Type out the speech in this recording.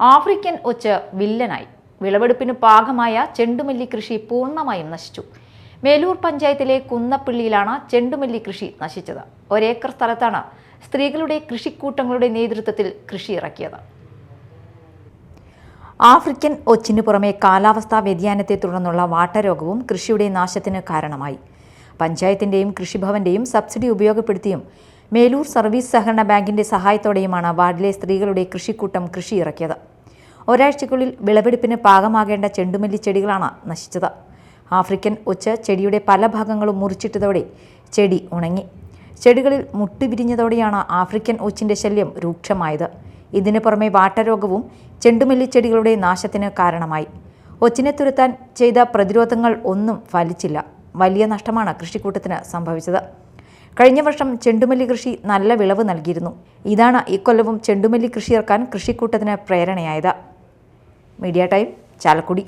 African ഒച്ച് വില്ലനായി. വിളവെടുപ്പിന് പാകമായ ചെണ്ടുമല്ലി കൃഷി പൂർണമായും നശിച്ചു. മേലൂർ പഞ്ചായത്തിലെ കുന്നപ്പള്ളിയിലാണ് ചെണ്ടുമല്ലി കൃഷി നശിച്ചത്. ഒരേക്കർ സ്ഥലത്താണ് സ്ത്രീകളുടെ കൃഷിക്കൂട്ടങ്ങളുടെ നേതൃത്വത്തിൽ കൃഷി ഇറക്കിയത്. ആഫ്രിക്കൻ ഒച്ചിനു പുറമെ കാലാവസ്ഥാ വ്യതിയാനത്തെ തുടർന്നുള്ള വാട്ടരോഗവും കൃഷിയുടെ നാശത്തിന് കാരണമായി. പഞ്ചായത്തിന്റെയും കൃഷിഭവന്റെയും സബ്സിഡി ഉപയോഗപ്പെടുത്തിയും മേലൂർ സർവീസ് സഹകരണ ബാങ്കിന്റെ സഹായത്തോടെയുമാണ് വാർഡിലെ സ്ത്രീകളുടെ കൃഷിക്കൂട്ടം കൃഷി ഒരാഴ്ചയ്ക്കുള്ളിൽ വിളവെടുപ്പിന് പാകമാകേണ്ട ചെണ്ടുമല്ലി ചെടികളാണ് നശിച്ചത്. ആഫ്രിക്കൻ ഒച്ച ചെടിയുടെ പല ഭാഗങ്ങളും മുറിച്ചിട്ടതോടെ ചെടി ഉണങ്ങി. ചെടികളിൽ മുട്ടുവിരിഞ്ഞതോടെയാണ് ആഫ്രിക്കൻ ഒച്ചിന്റെ ശല്യം രൂക്ഷമായത്. ഇതിനു പുറമെ വാട്ടരോഗവും ചെണ്ടുമല്ലി ചെടികളുടെ നാശത്തിന് കാരണമായി. ഒച്ചിനെ തുരത്താൻ ചെയ്ത പ്രതിരോധങ്ങൾ ഒന്നും ഫലിച്ചില്ല. വലിയ നഷ്ടമാണ് കൃഷിക്കൂട്ടത്തിന് സംഭവിച്ചത്. കഴിഞ്ഞ വർഷം ചെണ്ടുമല്ലി കൃഷി നല്ല വിളവ് നൽകിയിരുന്നു. ഇതാണ് ഇക്കൊല്ലവും ചെണ്ടുമല്ലി കൃഷി ഇറക്കാൻ കൃഷിക്കൂട്ടത്തിന് പ്രേരണയായത്. Media time Chalakudy.